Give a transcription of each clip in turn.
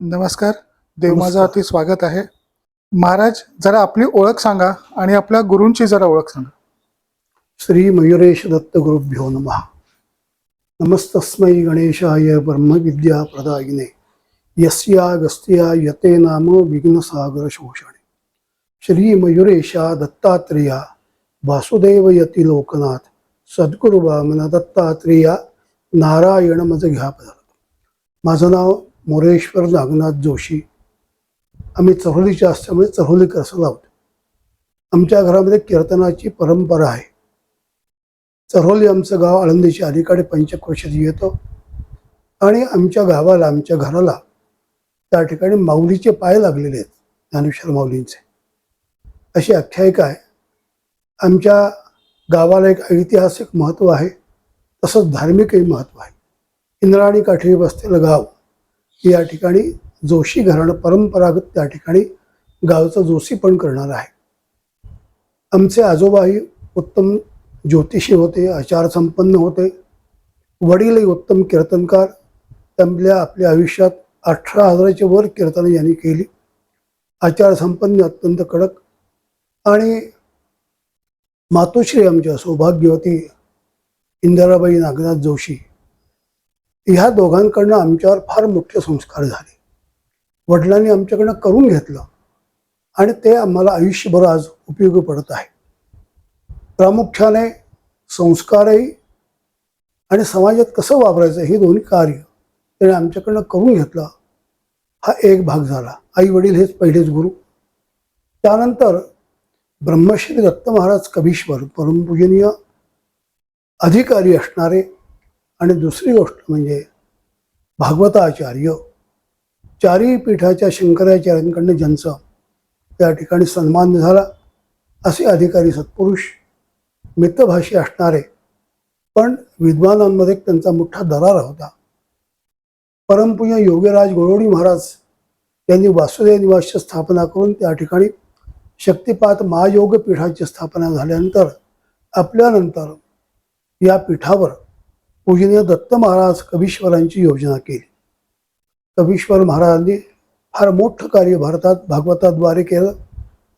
नमस्कार. देव माझं. अति स्वागत आहे. महाराज जरा आपली ओळख सांगा आणि आपल्या गुरूंची जरा ओळख सांगा. श्री मयुरेश दत्त गुरुभ्यो नमः. नमस्तस्मै गणेशाय ब्रह्मविद्या प्रदायिने. यस्या गस्त्या यते नाम विघ्नसागर शोषणे. श्री मयुरेशा दत्तात्रेया वासुदेव यती लोकनाथ सद्गुरु वामन दत्तात्रेया नारायण मज घ्या पदार्थ. माझं नाव मोरेश्वर नागनाथ जोशी. आम्ही चहोलीचे असल्यामुळे चहोली कसं लावतो आमच्या घरामध्ये कीर्तनाची परंपरा आहे. चरोली आमचं गाव आळंदीच्या अलीकडे पंचक्रोशीत येतो. आणि आमच्या गावाला आमच्या घराला त्या ठिकाणी माऊलीचे पाय लागलेले आहेत ज्ञानेश्वर माऊलींचे. अशी आख्यायिका आहे. आमच्या गावाला एक ऐतिहासिक महत्त्व आहे तसंच धार्मिकही महत्त्व आहे. इंद्राणी काठी बसलेलं गाव. या ठिकाणी जोशी घराणं परंपरागत त्या ठिकाणी गावचं जोशी पण करणार आहे. आमचे आजोबाही उत्तम ज्योतिषी होते आचार संपन्न होते. वडीलही उत्तम कीर्तनकार. त्यामधल्या आपल्या आयुष्यात अठरा हजाराच्या वर कीर्तनं यांनी केली. आचार संपन्न अत्यंत कडक आणि मातोश्री आमच्या सौभाग्यवती इंदिराबाई नागनाथ जोशी ह्या दोघांकडनं आमच्यावर फार मुख्य संस्कार झाले. वडिलांनी आमच्याकडनं करून घेतलं आणि ते आम्हाला आयुष्यभर आज उपयोगी पडत आहे. प्रामुख्याने संस्कारही आणि समाजात कसं वापरायचं हे दोन्ही कार्य त्याने आमच्याकडनं करून घेतलं. हा एक भाग झाला. आई वडील हेच पहिलेच गुरु. त्यानंतर ब्रह्मश्री दत्त महाराज कबीश्वर परमपूजनीय अधिकारी असणारे आणि दुसरी गोष्ट म्हणजे भागवताचार्य चारी पीठाच्या शंकराचार्यांकडनं ज्यांचा त्या ठिकाणी सन्मान झाला असे अधिकारी सत्पुरुष मितभाषी असणारे पण विद्वानांमध्ये त्यांचा मोठा दरारा होता. परमपूज्य योगीराज गोरोडी महाराज यांनी वासुदेव निवासची स्थापना करून त्या ठिकाणी शक्तिपात महायोग पीठाची स्थापना झाल्यानंतर आपल्यानंतर या पीठावर पूजनीय दत्त महाराज कवीश्वरांची योजना केली. कवीश्वर महाराजांनी फार मोठं कार्य भारतात भागवताद्वारे केलं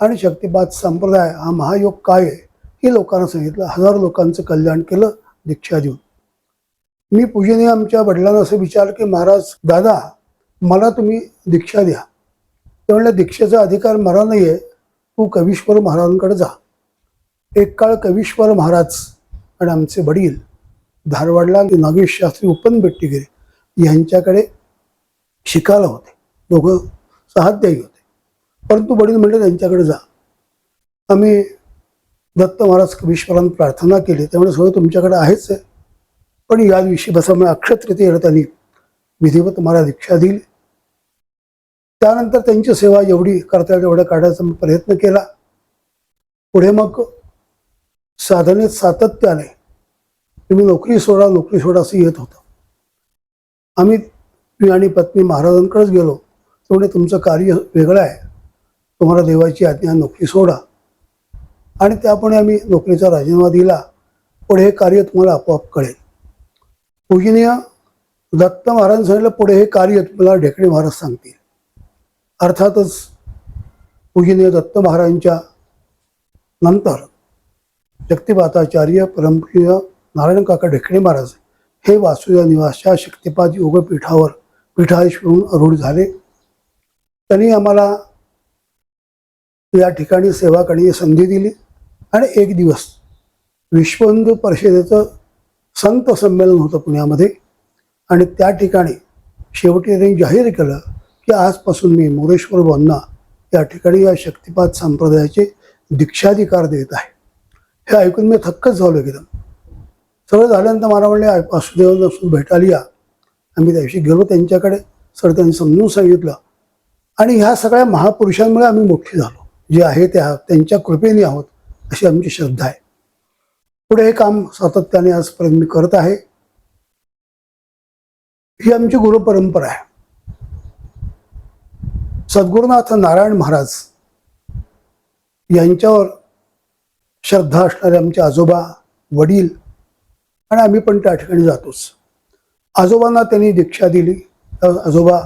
आणि शक्तिपात संप्रदाय हा महायोग काय आहे हे लोकांना सांगितलं. हजारो लोकांचं कल्याण केलं दीक्षा देऊन. मी पूजनीय आमच्या वडिलांना असं विचार की महाराज दादा मला तुम्ही दीक्षा द्या. ते म्हणलं दीक्षेचा अधिकार मला नाही आहे तू कवीश्वर महाराजांकडे जा. एक काळ कवीश्वर महाराज आणि आमचे वडील धारवाडला नागेश शास्त्री उपन बेट्टीगिरे यांच्याकडे शिकायला होते. दोघं सहाध्यायी होते. परंतु वडील म्हणले त्यांच्याकडे जा. आम्ही दत्त महाराज कवीश्वरांना प्रार्थना केली. त्यामुळे सगळं तुमच्याकडे आहेच आहे. पण या दिवशी बसामुळे अक्षतृतीयेला त्यांनी विधिवत मला दीक्षा दिली. त्यानंतर त्यांची सेवा जेवढी करता येईल तेवढ्या काढायचा मी प्रयत्न केला. पुढे मग साधनेत सातत्याने तुम्ही नोकरी सोडा नोकरी सोडा असं येत होतं. आम्ही मी आणि पत्नी महाराजांकडेच गेलो. तेवढे तुमचं कार्य वेगळं आहे. तुम्हाला देवाची आज्ञा नोकरी सोडा. आणि त्यापणे आम्ही नोकरीचा राजीनामा दिला. पुढे हे कार्य तुम्हाला आपोआप कळेल. पूजनीय दत्त महाराज सांगितलं पुढे हे कार्य तुम्हाला ढेकणे महाराज सांगतील. अर्थातच पूजनीय दत्त महाराजांच्या नंतर शक्तिपाताचार्य परमप्रिय नारायण काका ढेकणे महाराज हे वासुदेव निवासच्या शक्तिपाद योगपीठावर पीठाधीश्वरून अरूढ झाले. त्यांनी आम्हाला या ठिकाणी सेवा करण्याची संधी दिली आणि एक दिवस विश्वहिंदू परिषदेचं संत संमेलन होतं पुण्यामध्ये आणि त्या ठिकाणी शेवटी त्यांनी जाहीर केलं की आजपासून मी मोरेश्वर भाऊंना या ठिकाणी या शक्तिपात संप्रदायाचे दीक्षाधिकार देत आहे. हे ऐकून मी थक्कच झालो एकदम. सगळं झाल्यानंतर मला म्हणले वासुदेवांना भेटायला या. आम्ही त्या दिवशी गेलो त्यांच्याकडे. सर त्यांनी समजून सांगितलं. आणि ह्या सगळ्या महापुरुषांमुळे आम्ही मोठे झालो. जे आहे ते आहोत त्यांच्या कृपेने आहोत अशी आमची श्रद्धा आहे. पुढे हे काम सातत्याने आजपर्यंत मी करत आहे. ही आमची गुरुपरंपरा आहे. सद्गुरुनाथ नारायण महाराज यांच्यावर श्रद्धा असणारे आमचे आजोबा वडील आणि आम्ही पण त्या ठिकाणी जातोच. आजोबांना त्यांनी दीक्षा दिली. तर आजोबा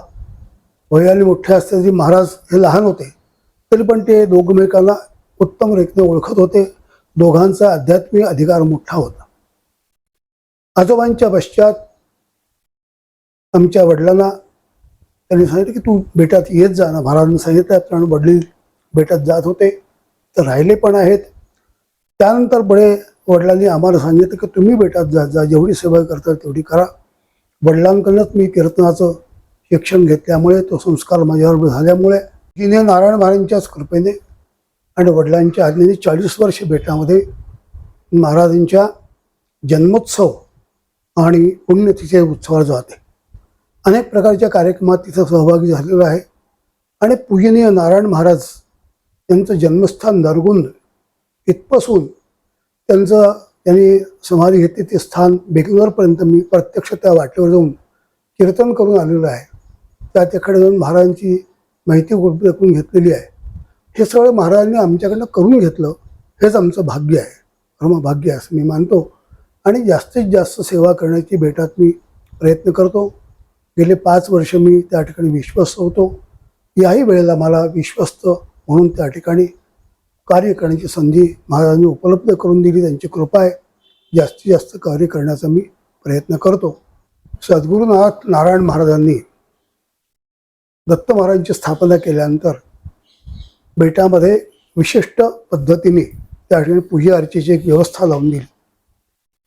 वयाने मोठे असताना महाराज हे लहान होते. तरी पण ते दोघमेकांना उत्तम रीतीने ओळखत होते. दोघांचा आध्यात्मिक अधिकार मोठा होता. आजोबांच्या पश्चात आमच्या वडिलांना त्यांनी सांगितलं की तू बेटात येत जा. ना महाराजांनी सांगितलं कारण वडील बेटात जात होते. तर राहिले पण आहेत. त्यानंतर पुढे वडिलांनी आम्हाला सांगितलं की तुम्ही बेटात जा जा जेवढी सेवा करता तेवढी करा. वडिलांकडूनच मी कीर्तनाचं शिक्षण घेतल्यामुळे तो संस्कार माझ्यावर झाल्यामुळे तिने नारायण महाराजांच्याच कृपेने आणि वडिलांच्या आज्ञेने चाळीस वर्ष बेटामध्ये महाराजांच्या जन्मोत्सव आणि पुण्यतिथी उत्सवाला जाते. अनेक प्रकारच्या कार्यक्रमात तिथं सहभागी झालेलो आहे. आणि पूजनीय नारायण महाराज यांचं जन्मस्थान नरगुंद इथपासून त्यांचं त्यांनी समाधी घेतली ते स्थान बेंगलोरपर्यंत मी प्रत्यक्ष त्या वाटेवर जाऊन कीर्तन करून आलेलो आहे. त्या तिकडे जाऊन महाराजांची माहिती उपलब्ध करून घेतलेली आहे. हे सगळं महाराजांनी आमच्याकडनं करून घेतलं हेच आमचं भाग्य आहे. धर्मभाग्य असं मी मानतो. आणि जास्तीत जास्त सेवा करण्याची बेटात मी प्रयत्न करतो. गेले पाच वर्ष मी त्या ठिकाणी विश्वस्त होतो. याही वेळेला मला विश्वस्त म्हणून त्या ठिकाणी कार्य करण्याची संधी महाराजांनी उपलब्ध करून दिली. त्यांची कृपा आहे. जास्तीत जास्त कार्य करण्याचा मी प्रयत्न करतो. सद्गुरुनाथ नारायण महाराजांनी दत्त महाराजांची स्थापना केल्यानंतर बेटामध्ये विशिष्ट पद्धतीने त्या ठिकाणी पूजा अर्चेची एक व्यवस्था लावून दिली.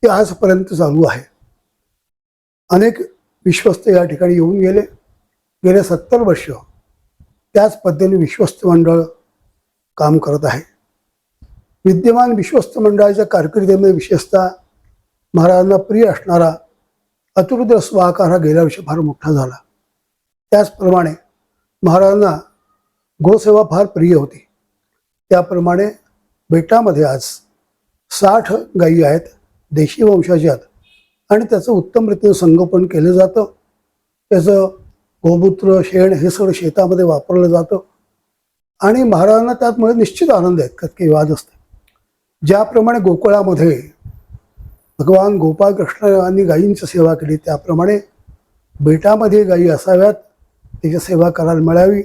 ती आजपर्यंत चालू आहे. अनेक विश्वस्त या ठिकाणी येऊन गेले. गेले सत्तर वर्ष त्याच पद्धतीने विश्वस्त मंडळ काम करत आहे. विद्यमान विश्वस्त मंडळाच्या कारकिर्दीमध्ये विशेषतः महाराजांना प्रिय असणारा अतुरुद्र स्वाकार हा गेल्या वर्षी फार मोठा झाला. त्याचप्रमाणे महाराजांना गोसेवा फार प्रिय होती. त्याप्रमाणे बेटामध्ये आज साठ गायी आहेत देशी वंशाच्या आणि त्याचं उत्तम रीतीने संगोपन केलं जातं. त्याचं गोमूत्र शेण हे सगळं शेतामध्ये वापरलं जातं. आणि महाराजांना त्यातमुळे निश्चित आनंद आहेत त्यात की वाद असते ज्याप्रमाणे गोकुळामध्ये भगवान गोपाळ यांनी गायींची सेवा केली त्याप्रमाणे बेटामध्ये गायी असाव्यात त्याची सेवा करायला मिळावी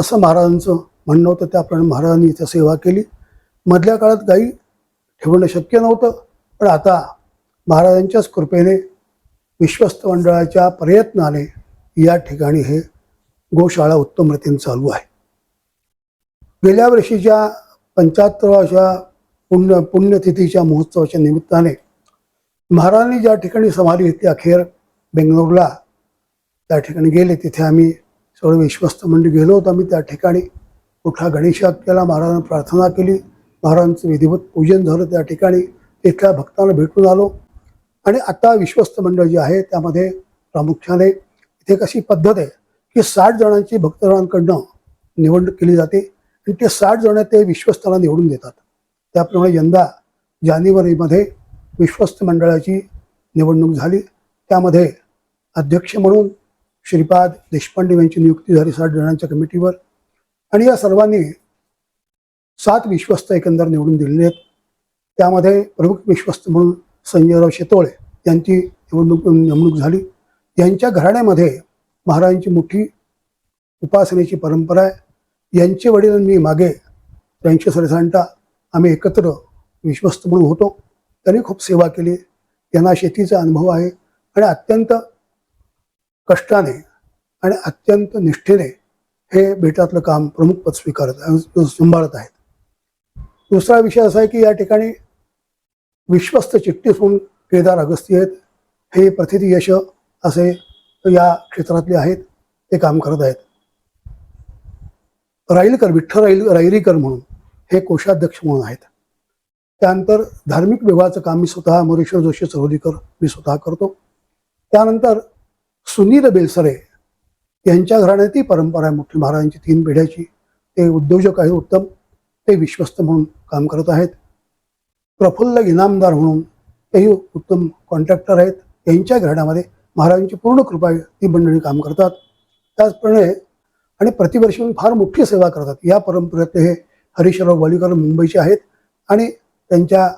असं महाराजांचं म्हणणं होतं. त्याप्रमाणे महाराजांनी इथं सेवा केली. मधल्या काळात गायी ठेवणं शक्य नव्हतं पण आता महाराजांच्याच कृपेने विश्वस्त मंडळाच्या प्रयत्नाने या ठिकाणी हे गोशाळा उत्तम रीतीने चालू आहे. गेल्या वर्षीच्या पंच्याहत्तराव्या पुण्य पुण्यतिथीच्या महोत्सवाच्या निमित्ताने महाराजांनी ज्या ठिकाणी समाधी घेतली अखेर बेंगलोरला त्या ठिकाणी गेले. तिथे आम्ही सगळं विश्वस्त मंडळी गेलो होतो. आम्ही त्या ठिकाणी कुठला गणेशात केला महाराजांना प्रार्थना केली. महाराजांचं विधिवत पूजन झालं त्या ठिकाणी. तिथल्या भक्तांना भेटून आलो. आणि आता विश्वस्त मंडळ जे आहे त्यामध्ये प्रामुख्याने इथे कशी पद्धत आहे की साठ जणांची भक्तजणांकडनं निवडणूक केली जाते. आणि ते साठ जण ते विश्वस्ताला निवडून देतात. त्याप्रमाणे यंदा जानेवारीमध्ये विश्वस्त मंडळाची निवडणूक झाली. त्यामध्ये अध्यक्ष म्हणून श्रीपाद देशपांडे यांची नियुक्ती झाली साठ जणांच्या कमिटीवर. आणि या सर्वांनी सात विश्वस्त एकंदर निवडून दिलेले आहेत. त्यामध्ये प्रमुख विश्वस्त म्हणून संजयराव शेतोळे यांची निवडणूक नेमणूक झाली. यांच्या घराण्यामध्ये महाराजांची मोठी उपासनेची परंपरा आहे. यांचे वडील मी मागे त्र्याऐंशी सरसांटा आम्ही एकत्र विश्वस्त म्हणून होतो. त्यांनी खूप सेवा केली. यांना शेतीचा अनुभव आहे आणि अत्यंत कष्टाने आणि अत्यंत निष्ठेने हे बेटातलं काम प्रमुख पद स्वीकारत सांभाळत आहेत. दुसरा विषय असा आहे की या ठिकाणी विश्वस्त चिठ्ठीस म्हणून केदार अगस्ती आहेत. हे प्रथिती यश असे या क्षेत्रातले आहेत. ते काम करत आहेत. राईलकर विठ्ठल राईल रायरीकर म्हणून. हे कोषाध्यक्ष म्हणून आहेत. त्यानंतर धार्मिक विभागाचं काम मी स्वतः मोरेश्वर जोशी चौधरीकर मी स्वतः करतो. त्यानंतर सुनील बेलसरे यांच्या घराण्यात ती परंपरा आहे. मोठी महाराजांची तीन पिढ्याची. ते उद्योजक आहेत उत्तम. ते विश्वस्त म्हणून काम करत आहेत. प्रफुल्ल इनामदार म्हणून तेही उत्तम कॉन्ट्रॅक्टर आहेत. यांच्या घराण्यामध्ये महाराजांची पूर्ण कृपा ती मंडळी काम करतात. त्याचप्रमाणे आणि प्रतिवर्षी फार मोठी सेवा करतात. या परंपरेतले हे हरीशराव वालीकर मुंबईचे आहेत आणि त्यांच्या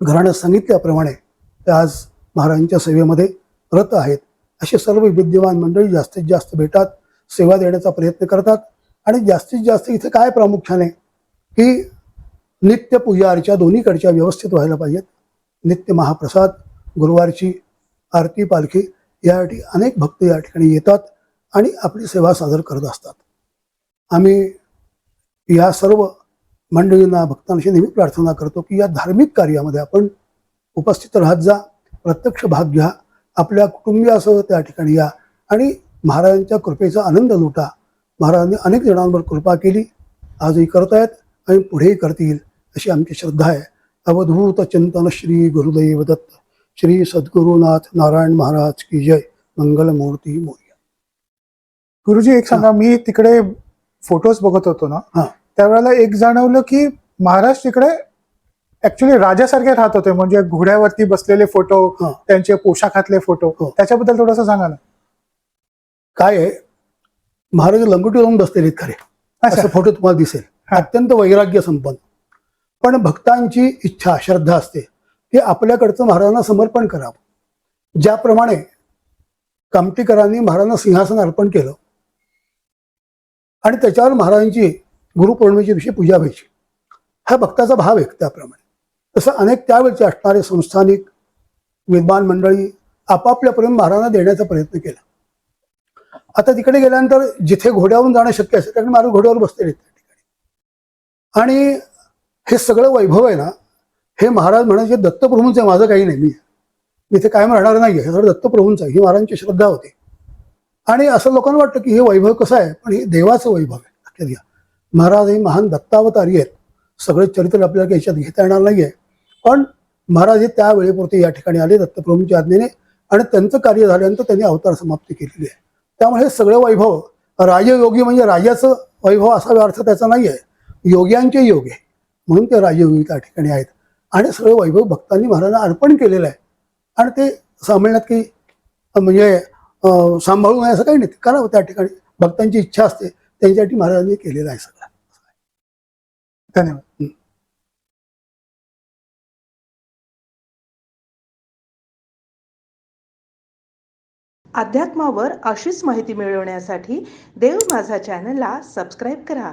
घरानं सांगितल्याप्रमाणे ते आज महाराजांच्या सेवेमध्ये रत आहेत. असे सर्व विद्यमान मंडळी जास्तीत जास्त भेटतात सेवा देण्याचा प्रयत्न करतात आणि जास्तीत जास्त इथे काय प्रामुख्याने? की नित्य पूजा अर्चा दोन्हीकडच्या व्यवस्थित व्हायला पाहिजेत. नित्य महाप्रसाद गुरुवारची आरती पालखी यासाठी अनेक भक्त या ठिकाणी येतात आणि आपली सेवा सादर करत असतात. आम्ही या सर्व मंडळींना भक्तांशी नेहमी प्रार्थना करतो की या धार्मिक कार्यामध्ये आपण उपस्थित राहत जा प्रत्यक्ष भाग घ्या आपल्या कुटुंबियासह त्या ठिकाणी या आणि महाराजांच्या कृपेचा आनंद लुटा. महाराजांनी अनेक जणांवर कृपा केली आजही करतायत आणि पुढेही करतील अशी आमची श्रद्धा आहे. अवधूत चिंतन श्री गुरुदेव दत्त. श्री सद्गुरुनाथ नारायण महाराज की जय. मंगलमूर्ती मोर्या. गुरुजी एक सांगा मी तिकडे फोटोज बघत होतो ना. त्यावेळेला एक जाणवलं की महाराज तिकडे ऍक्च्युली राजासारखे राहत होते म्हणजे घोड्यावरती बसलेले फोटो. त्यांचे पोशाखातले फोटो हो. त्याच्याबद्दल थोडंसं सांगा ना काय आहे महाराज लंगोटी लावून बसलेले खरे. असं फोटो तुम्हाला दिसेल. अत्यंत वैराग्य संपन्न पण भक्तांची इच्छा श्रद्धा असते की आपल्याकडचं महाराजांना समर्पण करावं ज्याप्रमाणे कामटीकरांनी महाराजांना सिंहासन अर्पण केलं आणि त्याच्यावर महाराजांची गुरुपौर्णिमेच्या दिवशी पूजा व्हायची. हा भक्ताचा भाव आहे त्याप्रमाणे. तसं अनेक त्यावेळचे असणारे संस्थानिक विद्वान मंडळी आपापल्यापर्यंत महाराजांना देण्याचा प्रयत्न केला. आता तिकडे गेल्यानंतर जिथे घोड्यावरून जाणं शक्य असेल त्याकडे महाराज घोड्यावर बसलेले त्या ठिकाणी. आणि हे सगळं वैभव आहे ना हे महाराज म्हणायचे दत्तप्रभूंचं आहे माझं काही नाही मी मी इथे कायम राहणार नाही हे सगळं दत्तप्रभूंचं आहे ही महाराजांची श्रद्धा होती. आणि असं लोकांना वाटतं की हे वैभव कसं आहे? पण हे देवाचं वैभव आहे. लक्षात घ्या. महाराज हे महान दत्तावतारी आहेत. सगळे चरित्र आपल्याला काही याच्यात घेता येणार नाही आहे पण महाराज हे त्या वेळेपुरते या ठिकाणी आले दत्तप्रभूंच्या आज्ञेने आणि त्यांचं कार्य झाल्यानंतर त्यांनी अवतार समाप्ती केलेली आहे त्यामुळे हे सगळं वैभव राजयोगी म्हणजे राजाचं वैभव असा अर्थ त्याचा नाही आहे योग्यांचे योग आहे. म्हणून ते राजयोगी त्या ठिकाणी आहेत. आणि सगळं वैभव भक्तांनी महाराजांना अर्पण केलेलं आहे. आणि ते सांभाळण्यात की म्हणजे सांभाळून आहे असं काही नाही. करावं त्या ठिकाणी. भक्तांची इच्छा असते. त्यांच्यासाठी महाराजांनी केलेलं आहे सगळं. धन्यवाद. अध्यात्मावर अशीच माहिती मिळवण्यासाठी देव माझा चॅनलला सबस्क्राईब करा.